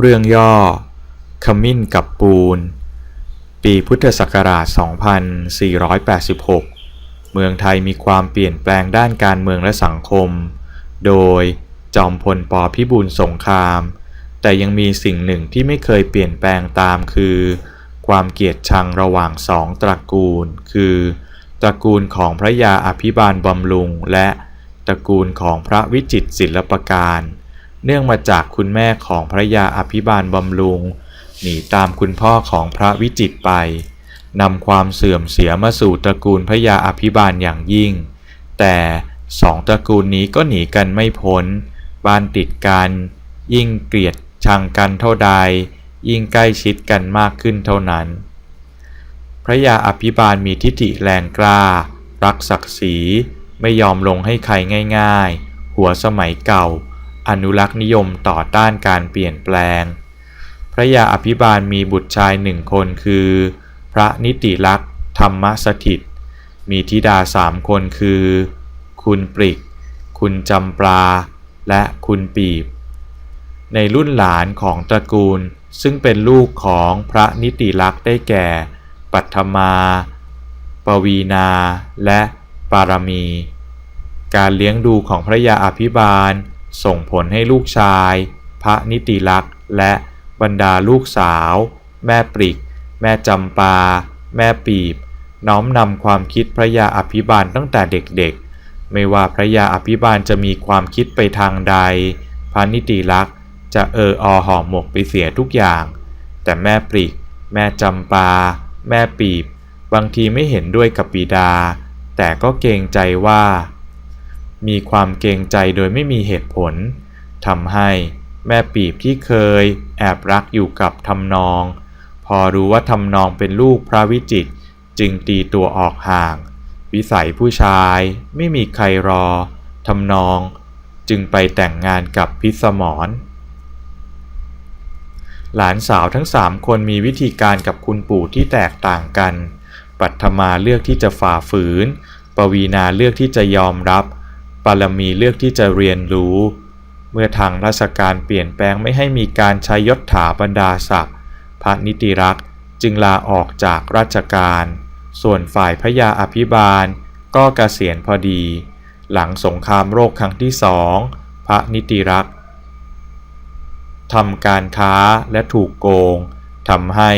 เรื่องย่อ ขมิ้นกับปูน ปีพุทธศักราช 2486 เมืองไทยมีความเปลี่ยนแปลงด้านการเมืองและสังคม โดยจอมพลปพิบูลสงคราม แต่ยังมีสิ่งหนึ่งที่ไม่เคยเปลี่ยนแปลงตามคือ ความเกลียดชังระหว่างสองตระกูล คือตระกูลของพระยาอภิบาลบำรุงและตระกูลของพระวิจิตรศิลปการ เนื่องมาจากคุณแม่ของพระยาอภิบาลบำรุง หนีตามคุณพ่อของพระวิจิตรไปนำความเสื่อมเสียมาสู่ตระกูลพระยาอภิบาลอย่างยิ่ง แต่สองตระกูลนี้ก็หนีกันไม่พ้น บ้านติดกัน ยิ่งเกลียดชังกันเท่าใด ยิ่งใกล้ชิดกันมากขึ้นเท่านั้น พระยาอภิบาลมีทิฏฐิแรงกล้า รักศักดิ์ศรี ไม่ยอมลงให้ใครง่าย ๆ หัวสมัยเก่า อนุรักษ์นิยมต่อต้านการเปลี่ยนแปลง พระยาอภิบาลมีบุตรชายหนึ่งคนคือ พระนิติลักษ์ธรรมสถิต มีธิดาสามคนคือ คุณปริก คุณจำปลา และคุณปีบ ในรุ่นหลานของตระกูลซึ่งเป็นลูกของพระนิติลักษ์ได้แก่ ปัทมา ปวีนา และปารมี การเลี้ยงดูของพระยาอภิบาล ส่งผลให้ลูกชาย พระนิติลักษ์ และบรรดาลูกสาว แม่ปริก แม่จำปา แม่ปีบ น้อมนำความคิดพระยาอภิบาลตั้งแต่เด็กๆ ไม่ว่าพระยาอภิบาลจะมีความคิดไปทางใด พระนิติลักษ์จะเอออห่อหมกไปเสียทุกอย่าง แต่แม่ปริก แม่จำปา แม่ปีบ บางทีไม่เห็นด้วยกับปิดา แต่ก็เกรงใจว่า มีความเกรงใจโดยไม่มีเหตุผลทำให้แม่ปีบที่เคย แอบรักอยู่กับทำนอง พอรู้ว่าทำนองเป็นลูกพระวิจิตรจึงตีตัวออกห่าง วิสัยผู้ชายไม่มีใครรอทำนอง จึงไปแต่งงานกับพิสมรหลานสาวทั้งสามคนมีวิธีการกับคุณปู่ที่แตกต่างกัน ปัทมาเลือกที่จะฝ่าฝืน ปวีนาเลือกที่จะยอมรับ ปารมีเลือกที่จะเรียนรู้ เมื่อทางราชการเปลี่ยนแปลงไม่ให้มีการใช้ยศถาบรรดาศักดิ์พระนิติรักษ์จึงลาออกจากราชการ ส่วนฝ่ายพระยาอภิบาลก็เกษียณพอดี หลังสงครามโรคครั้งที่สองพระนิติรักษ์ทำการค้าและถูกโกงทำให้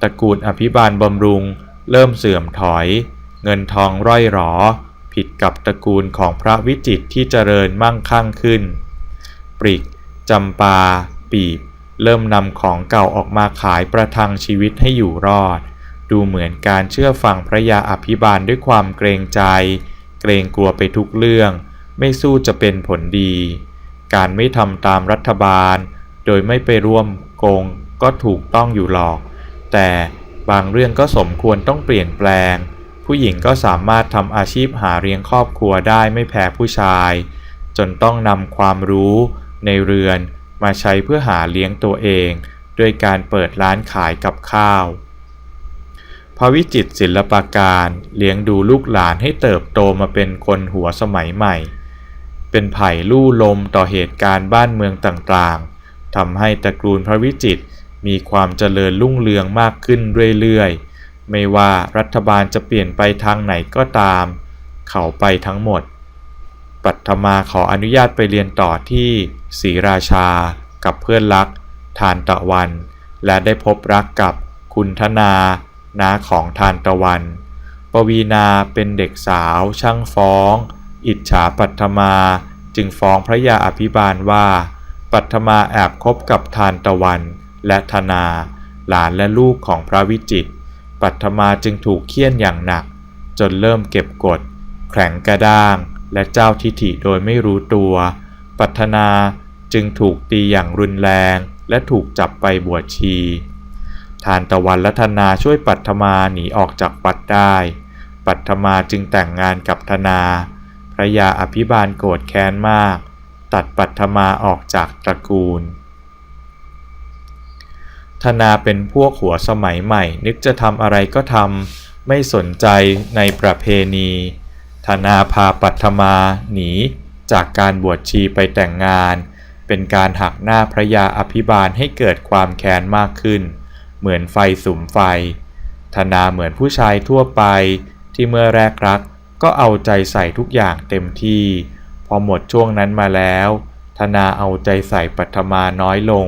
ตระกูลอภิบาลบำรุง เริ่มเสื่อมถอย เงินทองร่อยหรอ ผิดกับตระกูลของพระวิจิตที่เจริญมั่งคั่งขึ้น ปริกจำปา ปีบ เริ่มนำของเก่าออกมาขายประทังชีวิตให้อยู่รอด ดูเหมือนการเชื่อฟังพระยาอภิบาลด้วยความเกรงใจ เกรงกลัวไปทุกเรื่อง ไม่สู้จะเป็นผลดี การไม่ทำตามรัฐบาล โดยไม่ไปร่วมโกงก็ถูกต้องอยู่หรอก แต่บางเรื่องก็สมควรต้องเปลี่ยนแปลง ผู้หญิงก็สามารถทำอาชีพหาเลี้ยงครอบครัวได้ไม่แพ้ผู้ชาย จนต้องนำความรู้ในเรือนมาใช้เพื่อหาเลี้ยงตัวเองด้วยการเปิดร้านขายกับข้าว พระวิจิตศิลปาการเลี้ยงดูลูกหลานให้เติบโตมาเป็นคนหัวสมัยใหม่ เป็นไผ่ลู่ลมต่อเหตุการณ์บ้านเมืองต่างๆทำให้ตระกูลพระวิจิตมีความเจริญรุ่งเรืองมากขึ้นเรื่อยๆ ไม่ว่ารัฐบาลจะเปลี่ยนไปทางไหนก็ตาม เขาไปทั้งหมด ปัทมาขออนุญาตไปเรียนต่อที่ศรีราชา กับเพื่อนรัก ทานตะวัน และได้พบรักกับคุณธนาน้าของทานตะวัน ปวีนาเป็นเด็กสาวช่างฟ้อง อิจฉาปัทมาจึงฟ้องพระยาอภิบาลว่า ปัทมาแอบคบกับทานตะวันและธนา หลานและลูกของพระวิจิตร ปัทมาจึงถูกเคี่ยนอย่างหนัก จนเริ่มเก็บกด แข็งกระด้าง และเจ้าทิฐิโดยไม่รู้ตัว ปัทนาจึงถูกตีอย่างรุนแรง และถูกจับไปบวชชี ทานตะวันและธนาช่วยปัทมาหนีออกจากวัดได้ ปัทมาจึงแต่งงานกับธนา พระยาอภิบาลโกรธแค้นมาก ตัดปัทมาออกจากตระกูล ธนาเป็นพวกหัวสมัยใหม่ นึกจะทำอะไรก็ทำไม่สนใจในประเพณี ธนาพาปัทมาหนี จากการบวชชีไปแต่งงาน เป็นการหักหน้าพระยาอภิบาลให้เกิดความแค้นมากขึ้น เหมือนไฟสุมไฟ ธนาเหมือนผู้ชายทั่วไป ที่เมื่อแรกรักก็เอาใจใส่ทุกอย่างเต็มที่ พอหมดช่วงนั้นมาแล้ว ธนาเอาใจใส่ปัทมาน้อยลง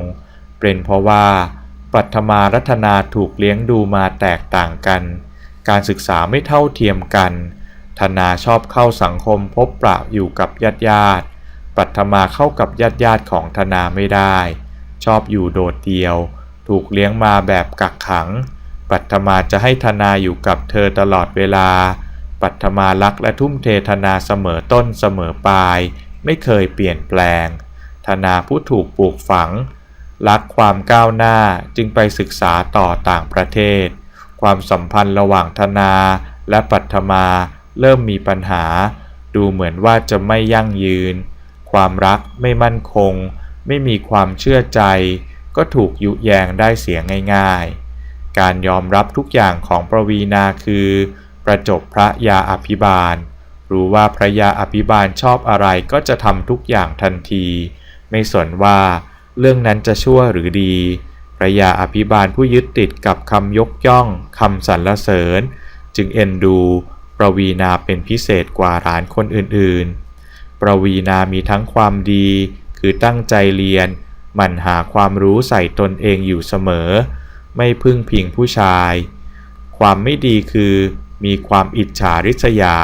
เป็นเพราะว่า ปัทมารัตนาถูกเลี้ยงดูมาแตกต่างกัน การศึกษาไม่เท่าเทียมกัน ธนาชอบเข้าสังคมพบปะอยู่กับญาติญาติ ปัทมาเข้ากับญาติญาติของธนาไม่ได้ ชอบอยู่โดดเดี่ยว ถูกเลี้ยงมาแบบกักขัง ปัทมาจะให้ธนาอยู่กับเธอตลอดเวลา ปัทมารักและทุ่มเทธนาเสมอต้นเสมอปลาย ไม่เคยเปลี่ยนแปลง ธนาผู้ถูกปลูกฝัง รักความก้าวหน้าจึงไปศึกษาต่อต่างประเทศ ความสัมพันธ์ระหว่างธนาและปัทมาเริ่มมีปัญหา ดูเหมือนว่าจะไม่ยั่งยืน ความรักไม่มั่นคง ไม่มีความเชื่อใจ ก็ถูกยุแยงได้เสียง่าย ๆ การยอมรับทุกอย่างของประวีนาคือ ประจบพระยาอภิบาล รู้ว่าพระยาอภิบาลชอบอะไรก็จะทำทุกอย่างทันที ไม่สนว่า เรื่องนั้นจะชั่วหรือดีพระยาอภิบาลผู้ยึดติดกับคำยกย่องคำสรรเสริญ จึงเอ็นดูประวีนาเป็นพิเศษกว่าหลานคนอื่นๆ ประวีนามีทั้งความดี คือตั้งใจเรียนหมั่นหาความรู้ใส่ตนเองอยู่เสมอ ไม่พึ่งพิงผู้ชาย ความไม่ดีคือมีความอิจฉาริษยา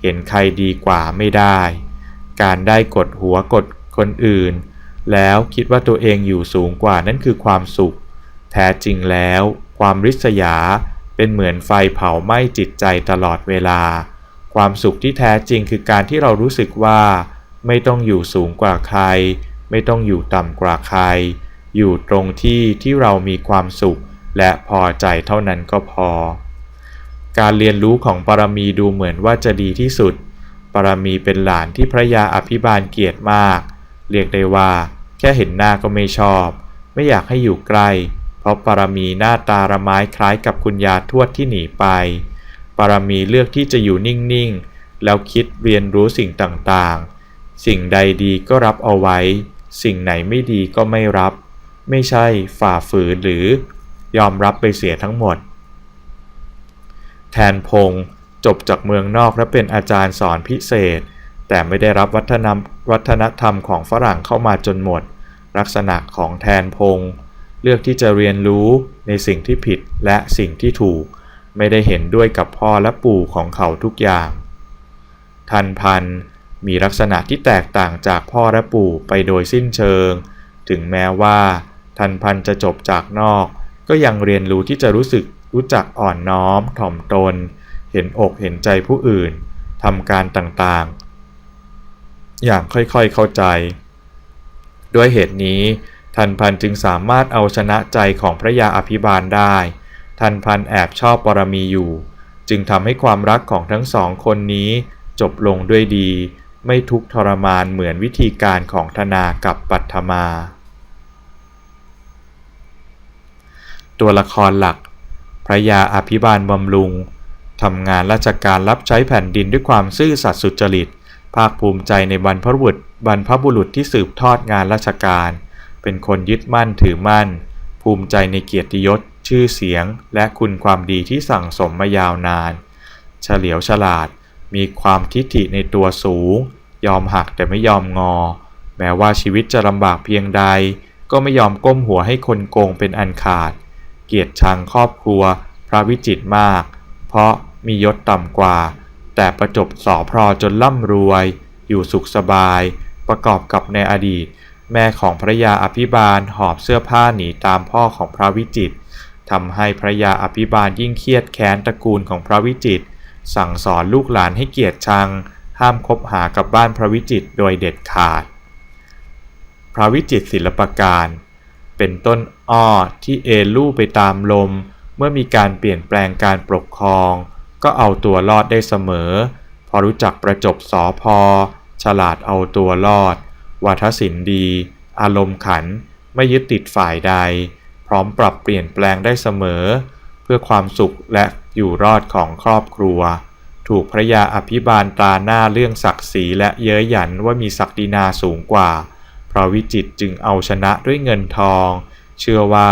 เห็นใครดีกว่าไม่ได้ การได้กดหัวกดคนอื่น แล้วคิดว่าตัวเองอยู่สูงกว่านั่นคือความสุข แท้จริงแล้ว ความริษยา เป็นเหมือนไฟเผาไหม้จิตใจตลอดเวลา ความสุขที่แท้จริงคือการที่เรารู้สึกว่า ไม่ต้องอยู่สูงกว่าใคร ไม่ต้องอยู่ต่ำกว่าใคร อยู่ตรงที่ที่เรามีความสุข และพอใจเท่านั้นก็พอ การเรียนรู้ของปรมีดูเหมือนว่าจะดีที่สุด ปรมีเป็นหลานที่พระยาอภิบาลเกียรติมาก เรียกได้ว่า แค่เห็นหน้าก็ไม่ชอบ ไม่อยากให้อยู่ใกล้ เพราะปรมีหน้าตาระไม้คล้ายกับคุณยาทวดที่หนีไปปรมีเลือกที่จะอยู่นิ่งๆ แล้วคิดเรียนรู้สิ่งต่างๆ สิ่งใดดีก็รับเอาไว้ สิ่งไหนไม่ดีก็ไม่รับ ไม่ใช่ฝ่าฝืนหรือยอมรับไปเสียทั้งหมด แทนพงศ์จบจากเมืองนอกและเป็นอาจารย์สอนพิเศษ แต่ไม่ได้รับวัฒนวัฒนธรรมของฝรั่งเข้ามาจนหมด ลักษณะของแทนพง เลือกที่จะเรียนรู้ในสิ่งที่ผิดและสิ่งที่ถูก ไม่ได้เห็นด้วยกับพ่อและปู่ของเขาทุกอย่าง ทันพันมีลักษณะที่แตกต่างจากพ่อและปู่ไปโดยสิ้นเชิง ถึงแม้ว่า ทันพันจะจบจากนอก ก็ยังเรียนรู้ที่จะรู้สึกรู้จักอ่อนน้อมถ่อมตน เห็นอกเห็นใจผู้อื่นทำการต่างๆ อย่างค่อยๆเข้าใจ ด้วยเหตุนี้ทันพันจึงสามารถเอาชนะใจของพระยาอภิบาลได้ทันพันแอบชอบปรมีอยู่ จึงทำให้ความรักของทั้งสองคนนี้จบลงด้วยดี ไม่ทุกข์ทรมานเหมือนวิธีการของธนากับปัทมา ตัวละครหลัก พระยาอภิบาลบำรุงทำงานราชการรับใช้แผ่นดินด้วยความซื่อสัตย์สุจริต ภาคภูมิใจในบรรพบุรุษบรรพบุรุษที่สืบทอดงานราชการ เป็นคนยึดมั่นถือมั่น ภูมิใจในเกียรติยศ ชื่อเสียง และคุณความดีที่สั่งสมมายาวนาน เฉลียวฉลาด มีความทิฐิในตัวสูง ยอมหักแต่ไม่ยอมงอ แม้ว่าชีวิตจะลำบากเพียงใด ก็ไม่ยอมก้มหัวให้คนโกงเป็นอันขาด เกียรติชังครอบครัว พระวิจิตรมาก เพราะมียศต่ำกว่า แต่ประจบสอพรจนร่ำรวย อยู่สุขสบาย ประกอบกับในอดีต แม่ของพระยาอภิบาลหอบเสื้อผ้าหนีตามพ่อของพระวิจิตรทำให้พระยาอภิบาลยิ่งเครียดแค้นตระกูลของพระวิจิตรสั่งสอนลูกหลานให้เกียรติชัง ห้ามคบหากับบ้านพระวิจิตรโดยเด็ดขาด พระวิจิตรศิลปการ เป็นต้นอ้อที่เอลู่ไปตามลม เมื่อมีการเปลี่ยนแปลงการปกครอง ก็เอาตัวรอดได้เสมอ พอรู้จักประจบสอพอ ฉลาดเอาตัวรอดวัฒศิลป์ดี อารมณ์ขัน ไม่ยึดติดฝ่ายใด พร้อมปรับเปลี่ยนแปลงได้เสมอ เพื่อความสุขและอยู่รอดของครอบครัว ถูกพระยาอภิบาลตราหน้าเรื่องศักดิ์ศรีและเย้ยหยันว่ามีศักดินาสูงกว่า พระวิจิตจึงเอาชนะด้วยเงินทอง เชื่อว่า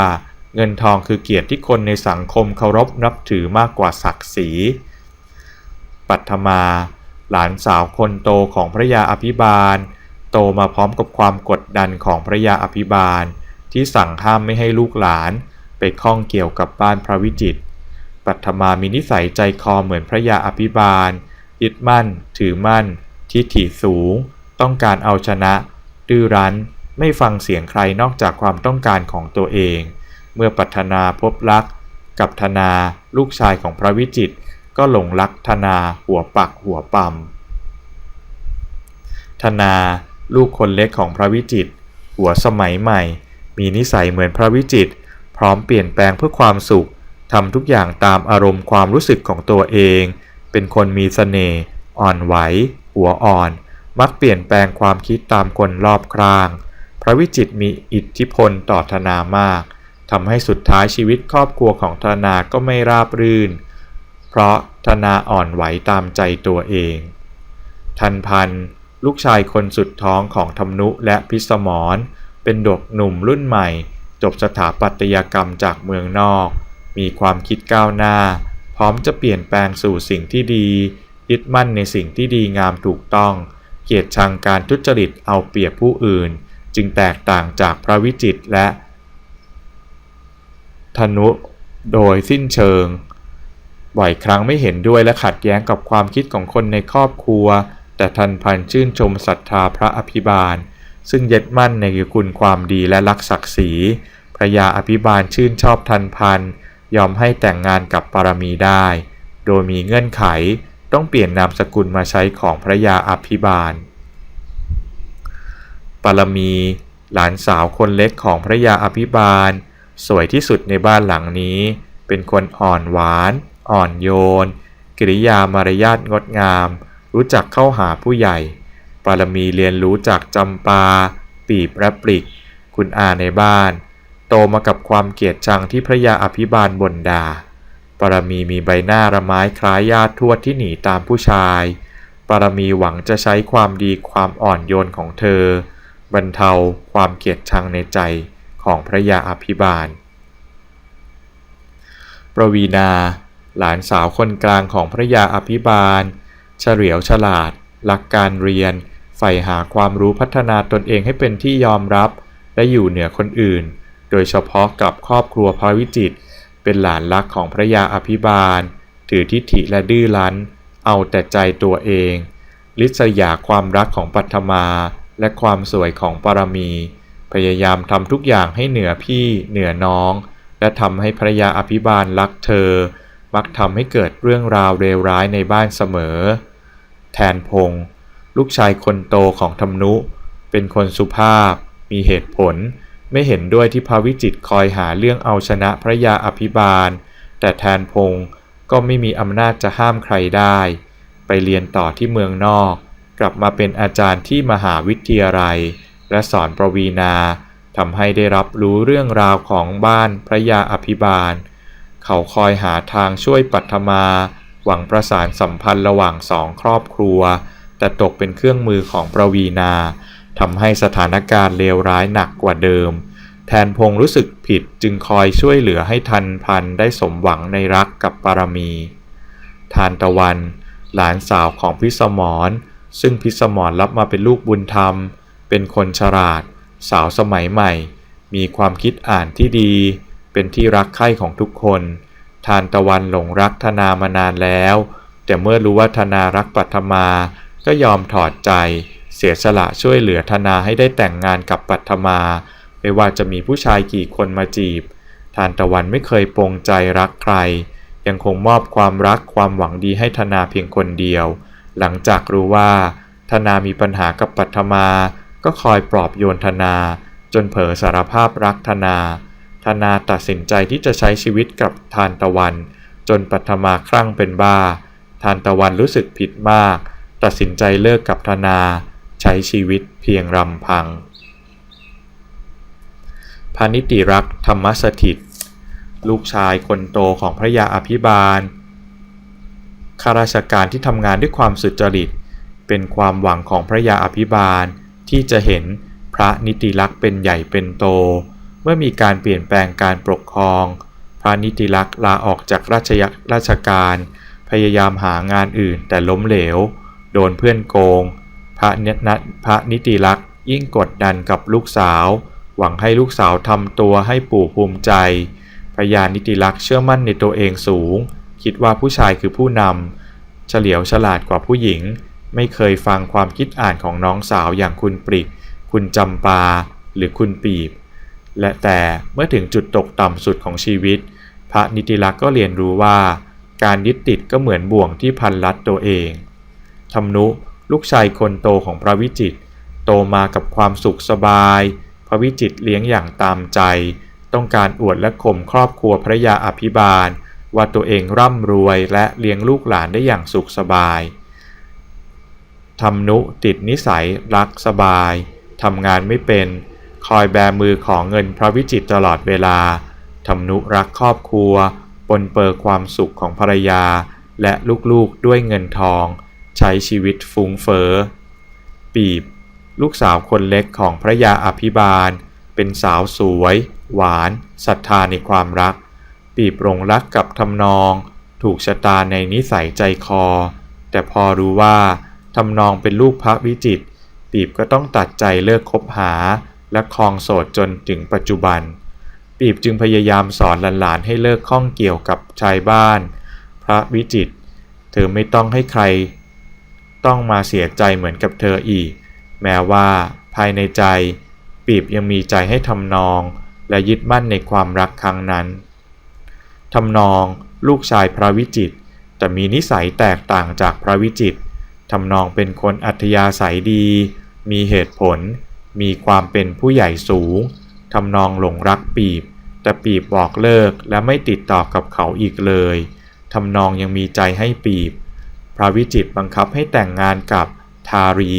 เงินทองคือเกียรติที่คนในสังคมเคารพนับถือมากกว่าศักดิ์ศรี ปัทมา หลานสาวคนโตของพระยาอภิบาล โตมาพร้อมกับความกดดันของพระยาอภิบาล ที่สั่งห้ามไม่ให้ลูกหลาน ไปข้องเกี่ยวกับบ้านพระวิจิตรปัทมามีนิสัยใจคอเหมือนพระยาอภิบาลยึดมั่น ถือมั่น ทิฐิสูง ต้องการเอาชนะ ดื้อรั้น ไม่ฟังเสียงใครนอกจากความต้องการของตัวเอง เมื่อปัทนาพบรักกับธนาลูกชายของพระวิจิตรก็หลงรักธนาหัวปักหัวปั๊มธนาลูกคนเล็กของพระวิจิตรหัวสมัยใหม่ มีนิสัยเหมือนพระวิจิตรพร้อมเปลี่ยนแปลงเพื่อความสุขทำทุกอย่างตามอารมณ์ความรู้สึกของตัวเอง เป็นคนมีเสน่ห์อ่อนไหว หัวอ่อน มักเปลี่ยนแปลงความคิดตามคนรอบข้าง พระวิจิตรมีอิทธิพลต่อธนามาก ทำให้สุดท้ายชีวิตครอบครัวของธนาก็ไม่ราบรื่น เพราะธนาอ่อนไหวตามใจตัวเอง ทันพันลูกชายคนสุดท้องของธรรมนุและพิสมรเป็นดกหนุ่มรุ่นใหม่ จบสถาปัตยกรรมจากเมืองนอก มีความคิดก้าวหน้า พร้อมจะเปลี่ยนแปลงสู่สิ่งที่ดี ยึดมั่นในสิ่งที่ดีงามถูกต้อง เกียรติชังการทุจริตเอาเปรียบผู้อื่น จึงแตกต่างจากพระวิจิตรและ ธนุโดยสิ้นเชิง บ่อยครั้งไม่เห็นด้วยและขัดแย้งกับความคิดของคนในครอบครัว แต่ทันพันชื่นชมศรัทธาพระอภิบาล ซึ่งยึดมั่นในคุณความดีและรักศักดิ์ศรีพระยาอภิบาลชื่นชอบทันพันยอมให้แต่งงานกับปารมีได้ โดยมีเงื่อนไขต้องเปลี่ยนนามสกุลมาใช้ของพระยาอภิบาล ปารมี หลานสาวคนเล็กของพระยาอภิบาล สวยที่สุดในบ้านหลังนี้ เป็นคนอ่อนหวาน อ่อนโยน กิริยามารยาทงดงาม รู้จักเข้าหาผู้ใหญ่ ปารมีเรียนรู้จากจำปา ปีบและปลิก คุณอาในบ้าน โตมากับความเกลียดชังที่พระยาอภิบาลบ่นดาปารมีมีใบหน้าระไม้คล้ายญาติทวดที่หนีตามผู้ชาย ปารมีหวังจะใช้ความดีความอ่อนโยนของเธอ บรรเทาความเกลียดชังในใจ ของพระยาอภิบาล ประวีนาหลานสาวคนกลางของพระยาอภิบาล เฉลียวฉลาดรักการเรียน ใฝ่หาความรู้พัฒนาตนเองให้เป็นที่ยอมรับ และอยู่เหนือคนอื่น โดยเฉพาะกับครอบครัวพระวิจิตรเป็นหลานรักของพระยาอภิบาล ถือทิฐิและดื้อรั้น เอาแต่ใจตัวเองลิษยาความรักของปัทมาและความสวยของปรมี พยายามทำทุกอย่างให้เหนือพี่เหนือน้อง และทำให้พระยาอภิบาลรักเธอ มักทำให้เกิดเรื่องราวเลวร้ายในบ้านเสมอ แทนพงลูกชายคนโตของธรรมนุ เป็นคนสุภาพ มีเหตุผล ไม่เห็นด้วยที่พระวิจิตคอยหาเรื่องเอาชนะพระยาอภิบาล แต่แทนพงก็ไม่มีอำนาจจะห้ามใครได้ ไปเรียนต่อที่เมืองนอก กลับมาเป็นอาจารย์ที่มหาวิทยาลัย และสอนประวีนาทำให้ได้รับรู้เรื่องราวของบ้านพระยาอภิบาล เขาคอยหาทางช่วยปัทมา หวังประสานสัมพันธ์ระหว่างสองครอบครัว แต่ตกเป็นเครื่องมือของประวีนาทำให้สถานการณ์เลวร้ายหนักกว่าเดิม แทนพงรู้สึกผิดจึงคอยช่วยเหลือให้ทันพันได้สมหวังในรักกับปารมี ทานตะวัน หลานสาวของพิสมรซึ่งพิสมรรับมาเป็นลูกบุญธรรม เป็นคนฉลาด สาวสมัยใหม่ มีความคิดอ่านที่ดี เป็นที่รักใคร่ของทุกคน ทานตะวันหลงรักธนามานานแล้ว แต่เมื่อรู้ว่าธนารักปัทมา ก็ยอมถอดใจ เสียสละช่วยเหลือธนาให้ได้แต่งงานกับปัทมา ไม่ว่าจะมีผู้ชายกี่คนมาจีบ ทานตะวันไม่เคยปรงใจรักใคร ยังคงมอบความรักความหวังดีให้ธนาเพียงคนเดียว หลังจากรู้ว่าธนามีปัญหากับปัทมา ก็คอยปลอบโยนธนา จนเผลอสารภาพรักธนา ธนาตัดสินใจที่จะใช้ชีวิตกับทานตะวัน จนปัทมาคลั่งเป็นบ้า ทานตะวันรู้สึกผิดมาก ตัดสินใจเลิกกับธนา ใช้ชีวิตเพียงรำพังพานิติรักธรรมสถิต ลูกชายคนโตของพระยาอภิบาลข้าราชการที่ทำงานด้วยความสุจริต เป็นความหวังของพระยาอภิบาล ที่จะเห็นพระนิติลักษ์เป็นใหญ่เป็นโต เมื่อมีการเปลี่ยนแปลงการปกครอง พระนิติลักษ์ลาออกจากราชยราชการ พยายามหางานอื่นแต่ล้มเหลว โดนเพื่อนโกง พระเนตพระนิติลักษ์ยิ่งกดดันกับลูกสาว หวังให้ลูกสาวทำตัวให้ปู่ภูมิใจพระยานิติลักษ์เชื่อมั่นในตัวเองสูง คิดว่าผู้ชายคือผู้นำเฉลียวฉลาดกว่าผู้หญิง ไม่เคยฟังความคิดอ่านของน้องสาวอย่างคุณปริก คุณจำปา หรือคุณปีบ และแต่เมื่อถึงจุดตกต่ำสุดของชีวิต พระนิติลักษ์ก็เรียนรู้ว่า การยึดติดก็เหมือนบ่วงที่พันรัดตัวเองธรรมนุลูกชายคนโตของพระวิจิตโตมากับความสุขสบาย พระวิจิตเลี้ยงอย่างตามใจ ต้องการอวดและข่มครอบครัวพระยาอภิบาล ว่าตัวเองร่ำรวยและเลี้ยงลูกหลานได้อย่างสุขสบาย ธรรมนุติดนิสัยรักสบาย ทำงานไม่เป็น คอยแบมือของเงินพระวิจิตรตลอดเวลาธรรมนุรักครอบครัว ปนเปื้อความสุขของภรรยา และลูกๆด้วยเงินทอง ใช้ชีวิตฟุ้งเฟอ้อ ปีบ ลูกสาวคนเล็กของพระยาอภิบาล เป็นสาวสวย หวานศรัทธาในความรัก ปีบหลงรักกับทำนอง ถูกชะตาในนิสัยใจคอ แต่พอรู้ว่า ทำนองเป็นลูกพระวิจิตรปีบก็ต้องตัดใจเลิกคบหา และคลองโสดจนถึงปัจจุบันปีบจึงพยายามสอนหลานๆให้เลิกข้องเกี่ยวกับชายบ้าน พระวิจิตรเธอไม่ต้องให้ใคร ต้องมาเสียใจเหมือนกับเธออีก แม้ว่าภายในใจ ปีบยังมีใจให้ทำนอง และยึดมั่นในความรักครั้งนั้นทำนองลูกชายพระวิจิตรแต่มีนิสัยแตกต่างจากพระวิจิตร ทำนองเป็นคนอัธยาศัยดี มีเหตุผล มีความเป็นผู้ใหญ่สูง ทำนองหลงรักปีบ แต่ปีบบอกเลิกและไม่ติดต่อกับเขาอีกเลย ทำนองยังมีใจให้ปีบ พระวิจิตรบังคับให้แต่งงานกับทารี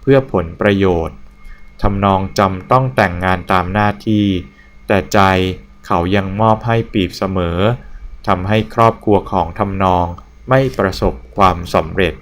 เพื่อผลประโยชน์ ทำนองจำต้องแต่งงานตามหน้าที่ แต่ใจเขายังมอบให้ปีบเสมอทำให้ครอบครัวของทำนองไม่ประสบความสำเร็จ